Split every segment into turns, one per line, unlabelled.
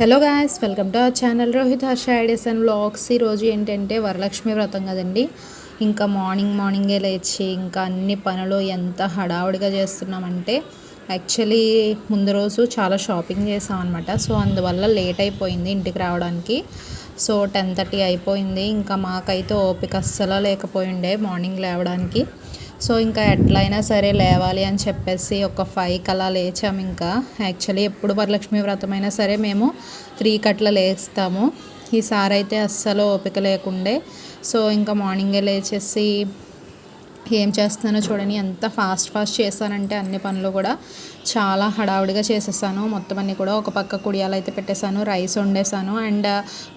Hello guys welcome to our channel Rohit Harsha ideas and vlogs ఈరోజు ఏంటంటే వరలక్ష్మి వ్రతం కదండి. ఇంకా మార్నింగ్ మార్నింగే లేచి ఇంకా అన్ని పనులు ఎంత హడావుడిగా చేస్తున్నామంటే యాక్చువల్లీ ముందు రోజు చాలా షాపింగ్ చేసాం అనమాట సో అందువల్ల లేట్ అయిపోయింది ఇంటికి రావడానికి. సో టెన్ థర్టీ అయిపోయింది. ఇంకా మాకైతే ఓపిక అస్సలు లేకపోయిండే మార్నింగ్ లేవడానికి. సో ఇంకా ఎట్లయినా సరే లేవాలి అని చెప్పేసి ఒక ఫైవ్ అలా లేచాము ఇంకా. యాక్చువల్లీ ఎప్పుడు వరలక్ష్మి వ్రతం అయినా సరే మేము త్రీ కట్ల లేస్తాము. ఈసారి అయితే అస్సలు ఓపిక లేకుండే. సో ఇంకా మార్నింగే లేచేసి ఏం చేస్తానో చూడని ఎంత ఫాస్ట్ ఫాస్ట్ చేశానంటే అన్ని పనులు కూడా చాలా హడావుడిగా చేసేసాను. మొత్తం అన్ని కూడా ఒక పక్క కుడియాలు అయితే పెట్టేశాను రైస్ వండేసాను అండ్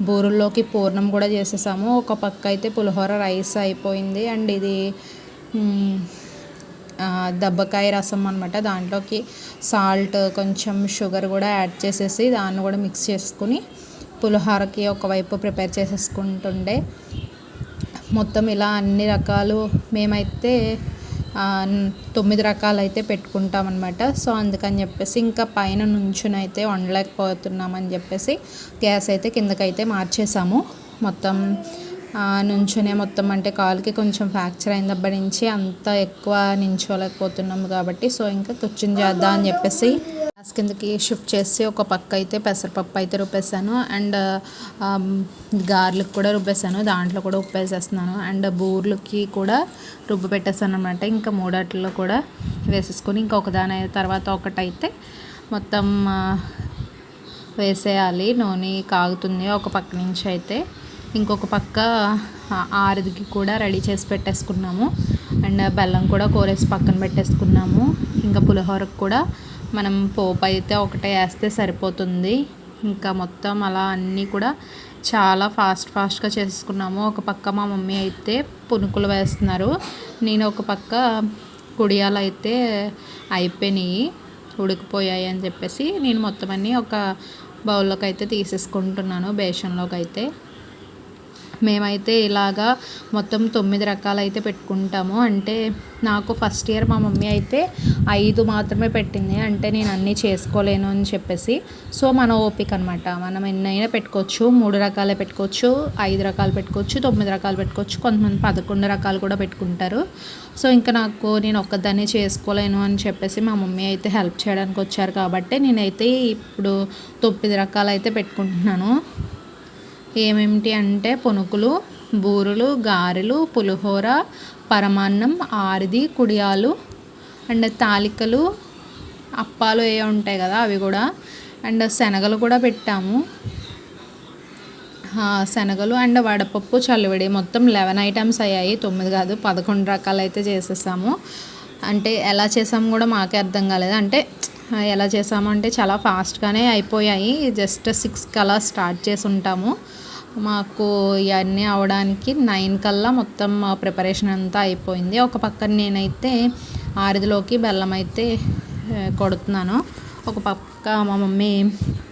బూరుల్లోకి పూర్ణం కూడా చేసేసాము. ఒక పక్క అయితే పులిహోర రైస్ అయిపోయింది అండ్ ఇది దబ్బకాయ రసం అనమాట దాంట్లోకి సాల్ట్ కొంచెం షుగర్ కూడా యాడ్ చేసేసి దాన్ని కూడా మిక్స్ చేసుకుని పులిహోరకి ఒకవైపు ప్రిపేర్ చేసేసుకుంటుండే. మొత్తం ఇలా అన్ని రకాలు మేమైతే తొమ్మిది రకాలైతే పెట్టుకుంటామన్నమాట. పెట్టుకుంటాం అనమాట సో అందుకని చెప్పేసి ఇంకా పైన నుంచునైతే అయితే వండలేకపోతున్నామని చెప్పేసి గ్యాస్ అయితే కిందకైతే మార్చేసాము. మొత్తం నుంచునే మొత్తం అంటే కాలుకి కొంచెం ఫ్రాక్చర్ అయినప్పటి నుంచి అంత ఎక్కువ నించోలేకపోతున్నాము కాబట్టి సో ఇంకా కూర్చుని చేద్దాం అని చెప్పేసి గ్యాస్ కిందకి షిఫ్ట్ చేసి ఒక పక్క అయితే పెసరపప్పు అయితే రుబ్బేసాను అండ్ గార్లిక్ కూడా రుబ్బేసాను దాంట్లో కూడా ఉప్పేసేస్తున్నాను అండ్ బూర్లకి కూడా రుబ్బు పెట్టేసాను అనమాట ఇంకా మూడట్లో కూడా వేసేసుకొని ఇంకొక దాని తర్వాత ఒకటైతే మొత్తం వేసేయాలి. నూనె కాగుతుంది ఒక పక్క నుంచి అయితే. ఇంకొక పక్క ఆరిదికి కూడా రెడీ చేసి పెట్టేసుకున్నాము. అండ్ బెల్లం కూడా కోరేసి పక్కన పెట్టేసుకున్నాము. ఇంకా పులిహోరకు కూడా మనం పోపు అయితే ఒకటే వేస్తే సరిపోతుంది. ఇంకా మొత్తం అలా అన్నీ కూడా చాలా ఫాస్ట్ ఫాస్ట్గా చేసుకున్నాము. ఒక పక్క మా మమ్మీ అయితే పునుకులు వేస్తున్నారు. నేను ఒక పక్క కుడియాలు అయితే అయిపోయినాయి ఉడికిపోయాయి అని చెప్పేసి నేను మొత్తం అన్నీ ఒక బౌల్లోకి అయితే తీసేసుకుంటున్నాను బేషన్లోకి అయితే. మేమైతే ఇలాగా మొత్తం తొమ్మిది రకాలు అయితే పెట్టుకుంటాము. అంటే నాకు ఫస్ట్ ఇయర్ మా మమ్మీ అయితే ఐదు మాత్రమే పెట్టింది. అంటే నేను అన్నీ చేసుకోలేను అని చెప్పేసి. సో మన ఓపిక అనమాట మనం ఎన్నైనా పెట్టుకోవచ్చు. మూడు రకాలే పెట్టుకోవచ్చు. ఐదు రకాలు పెట్టుకోవచ్చు. తొమ్మిది రకాలు పెట్టుకోవచ్చు. కొంతమంది పదకొండు రకాలు కూడా పెట్టుకుంటారు. సో ఇంకా నాకు నేను ఒక్కదాన్ని చేసుకోలేను అని చెప్పేసి మా మమ్మీ అయితే హెల్ప్ చేయడానికి వచ్చారు. కాబట్టి నేనైతే ఇప్పుడు తొమ్మిది రకాలు అయితే పెట్టుకుంటున్నాను. ఏమేమిటి అంటే పునుకులు బూరెలు గారెలు పులిహోర పరమాన్నం ఆరిది కుడియాలు అండ్ తాలికలు అప్పాలు ఏ ఉంటాయి కదా అవి కూడా. అండ్ శనగలు కూడా పెట్టాము. శనగలు అండ్ వడపప్పు చల్లివిడి మొత్తం లెవెన్ ఐటమ్స్ అయ్యాయి. తొమ్మిది కాదు పదకొండు రకాలు అయితే చేసేసాము. అంటే ఎలా చేసాము కూడా మాకే అర్థం కాలేదు. అంటే ఎలా చేసాము అంటే చాలా ఫాస్ట్గానే అయిపోయాయి. జస్ట్ సిక్స్ కలా స్టార్ట్ చేసి ఉంటాము. మాకు ఇవన్నీ అవడానికి నైన్ కల్లా మొత్తం ప్రిపరేషన్ అంతా అయిపోయింది. ఒక పక్కన నేనైతే ఆరిదిలోకి బెల్లం అయితే కొడుతున్నాను. ఒక పక్క మా మమ్మీ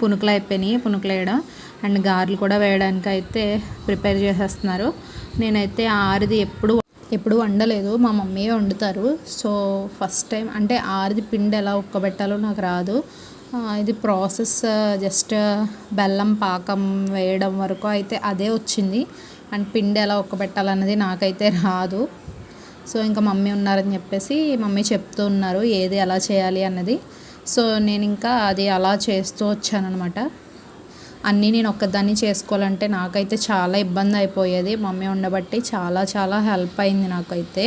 పునుకులు అయిపోయినాయి పునుకులు వేయడం. అండ్ గారెలు కూడా వేయడానికి అయితే ప్రిపేర్ చేసేస్తున్నారు. నేనైతే ఆరిది ఎప్పుడు ఎప్పుడు వండలేదు. మా మమ్మీ వండుతారు. సో ఫస్ట్ టైం అంటే ఆరిది పిండి ఎలా ఉక్కబెట్టాలో నాకు రాదు. ఇది ప్రాసెస్ జస్ట్ బెల్లం పాకం వేయడం వరకు అయితే అదే వచ్చింది. అండ్ పిండి ఎలా ఉక్కబెట్టాలన్నది నాకైతే రాదు. సో ఇంకా మమ్మీ ఉన్నారని చెప్పేసి మమ్మీ చెప్తూ ఉన్నారు ఏది ఎలా చేయాలి అన్నది. సో నేను ఇంకా అది అలా చేస్తూ వచ్చానమాట అన్నీ నేను ఒక్కదాన్ని చేసుకోవాలంటే నాకైతే చాలా ఇబ్బంది అయిపోయేది. మమ్మీ ఉండబట్టి చాలా చాలా హెల్ప్ అయింది నాకైతే.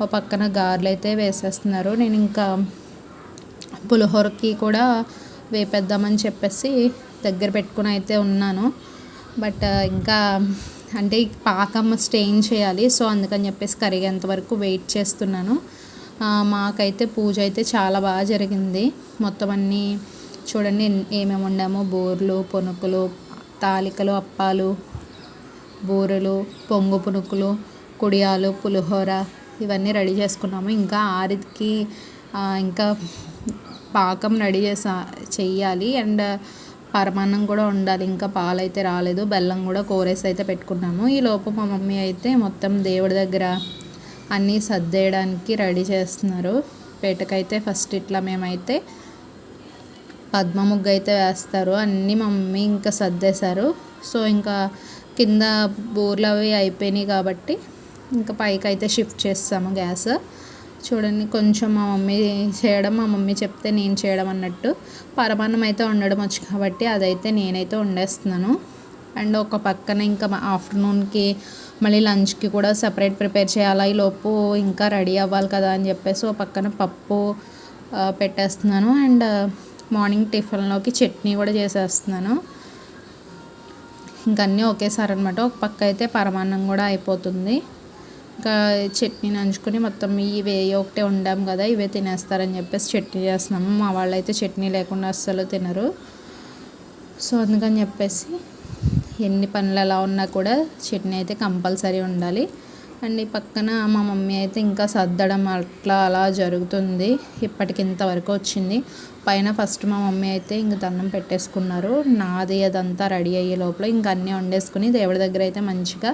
ఓ పక్కన గారెలు అయితే వేసేస్తున్నారు. నేను ఇంకా పులిహోరకి కూడా వేపేద్దామని చెప్పేసి దగ్గర పెట్టుకుని అయితే ఉన్నాను. బట్ ఇంకా అంటే పాకం స్టెయిన్ చేయాలి. సో అందుకని చెప్పేసి కరిగేంత వరకు వెయిట్ చేస్తున్నాను. మాకైతే పూజ అయితే చాలా బాగా జరిగింది. మొత్తం అన్నీ చూడండి ఏమేమి ఉండామో బోర్లు పునుకులు తాలికలు అప్పాలు బూరెలు పొంగు పునుకులు కుడియాలు పులిహోర ఇవన్నీ రెడీ చేసుకున్నాము. ఇంకా ఆరిదికి ఇంకా పాకం రెడీ చేసా చెయ్యాలి. అండ్ పరమాన్నం కూడా ఉండాలి ఇంకా పాలు అయితే రాలేదు. బెల్లం కూడా కోరేసి అయితే పెట్టుకున్నాము. ఈ లోపు మా మమ్మీ అయితే మొత్తం దేవుడి దగ్గర అన్నీ సర్దేయడానికి రెడీ చేస్తున్నారు. పేటకైతే ఫస్ట్ ఇట్లా మేమైతే పద్మ ముగ్గు అయితే వేస్తారు. అన్నీ మా మమ్మీ ఇంకా సర్దేశారు. సో ఇంకా కింద బోర్లు అవి అయిపోయినాయి కాబట్టి ఇంకా పైకి అయితే షిఫ్ట్ చేస్తాము గ్యాస్. చూడండి కొంచెం మా మమ్మీ చేయడం మా మమ్మీ చెప్తే నేను చేయడం అన్నట్టు పరమాన్నం అయితే వండడం వచ్చు కాబట్టి అదైతే నేనైతే వండేస్తున్నాను. అండ్ ఒక పక్కన ఇంకా ఆఫ్టర్నూన్కి మళ్ళీ లంచ్కి కూడా సపరేట్ ప్రిపేర్ చేయాలా ఈ లోపు ఇంకా రెడీ అవ్వాలి కదా అని చెప్పేసి ఒక పక్కన పప్పు పెట్టేస్తున్నాను. అండ్ మార్నింగ్ టిఫిన్లోకి చట్నీ కూడా చేసేస్తున్నాను. ఇంక అన్నీ ఒకేసారి అనమాట ఒక పక్క అయితే పరమాన్నం కూడా అయిపోతుంది. ఇంకా చట్నీ నంచుకొని మొత్తం ఇవే ఒకటే ఉండాం కదా ఇవే తినేస్తారని చెప్పేసి చట్నీ చేస్తున్నాము. మా వాళ్ళు అయితే చట్నీ లేకుండా అస్సలు తినరు. సో అందుకని చెప్పేసి ఎన్ని పనులు ఎలా ఉన్నా కూడా చట్నీ అయితే కంపల్సరీ ఉండాలి. అండ్ ఈ పక్కన మా మమ్మీ అయితే ఇంకా సర్దడం అట్లా అలా జరుగుతుంది. ఇప్పటికి ఇంతవరకు వచ్చింది. పైన ఫస్ట్ మా మమ్మీ అయితే ఇంక దండం పెట్టేసుకున్నారు. నాది అదంతా రెడీ అయ్యే లోపల ఇంక అన్నీ వండేసుకుని దేవుడి దగ్గర అయితే మంచిగా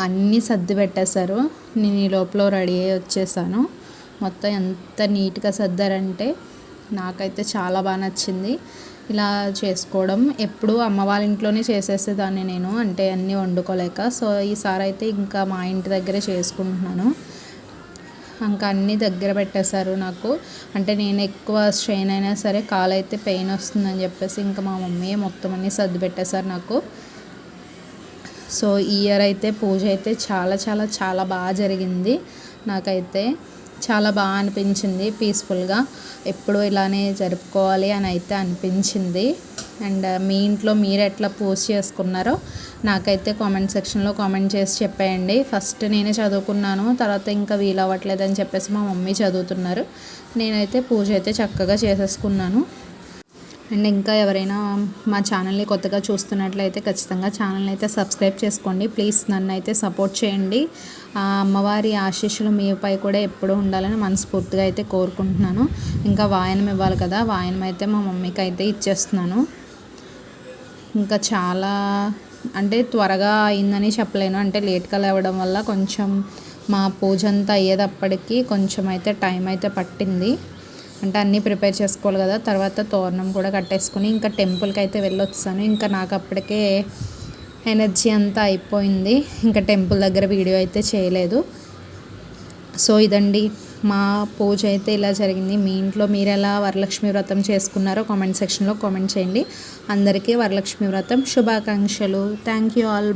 అన్నీ సర్ది పెట్టేశారు. నేను ఈ లోపల రెడీ అయ్యి వచ్చేసాను. మొత్తం ఎంత నీట్గా సర్దారంటే నాకైతే చాలా బాగా నచ్చింది. ఇలా చేసుకోవడం ఎప్పుడు అమ్మ వాళ్ళ ఇంట్లోనే చేసేసేదాన్ని నేను. అంటే అన్నీ వండుకోలేక. సో ఈసారి అయితే ఇంకా మా ఇంటి దగ్గరే చేసుకుంటున్నాను. ఇంకా అన్నీ దగ్గర పెట్టేశారు నాకు. అంటే నేను ఎక్కువ స్ట్రెయిన్ అయినా సరే కాలు అయితే పెయిన్ వస్తుందని చెప్పేసి ఇంకా మా మమ్మీ మొత్తం అన్నీ సర్ది పెట్టేశారు నాకు. సో ఈ ఇయర్ అయితే పూజ అయితే చాలా చాలా చాలా బాగా జరిగింది. నాకైతే చాలా బాగా అనిపించింది పీస్ఫుల్గా. ఎప్పుడు ఇలానే జరుపుకోవాలి అని అయితే అనిపించింది. అండ్ మీ ఇంట్లో మీరు ఎట్లా పోస్ట్ చేసుకున్నారో నాకైతే కామెంట్ సెక్షన్లో కామెంట్ చేసి చెప్పేయండి. ఫస్ట్ నేనే చదువుకున్నాను తర్వాత ఇంకా వీలు అవ్వట్లేదని చెప్పేసి మా మమ్మీ చదువుతున్నారు. నేనైతే పూజ అయితే చక్కగా చేసేసుకున్నాను. అండ్ ఇంకా ఎవరైనా మా ఛానల్ని కొత్తగా చూస్తున్నట్లయితే ఖచ్చితంగా ఛానల్ని అయితే సబ్స్క్రైబ్ చేసుకోండి. ప్లీజ్ నన్ను అయితే సపోర్ట్ చేయండి. ఆ అమ్మవారి ఆశీస్సులు మీపై కూడా ఎప్పుడూ ఉండాలని మనస్ఫూర్తిగా అయితే కోరుకుంటున్నాను. ఇంకా వాయనం ఇవ్వాలి కదా వాయనం అయితే మా మమ్మీకి అయితే ఇచ్చేస్తున్నాను. ఇంకా చాలా అంటే త్వరగా అయిందని చెప్పలేను. అంటే లేట్గా లేవడం వల్ల కొంచెం మా పూజ అంతా అయ్యేటప్పటికీ కొంచెం అయితే టైం అయితే పట్టింది. అంటే అన్నీ ప్రిపేర్ చేసుకోవాలి కదా. తర్వాత తోరణం కూడా కట్టేసుకుని ఇంకా టెంపుల్కి అయితే వెళ్ళొచ్చాను. ఇంకా నాకు అప్పటికే ఎనర్జీ అంతా అయిపోయింది. ఇంకా టెంపుల్ దగ్గర వీడియో అయితే చేయలేదు. సో ఇదండి మా పూజ అయితే ఇలా జరిగింది. మీ ఇంట్లో మీరు ఎలా వరలక్ష్మి వ్రతం చేసుకున్నారో కామెంట్ సెక్షన్లో కామెంట్ చేయండి. అందరికీ వరలక్ష్మి వ్రతం శుభాకాంక్షలు. Thank you all.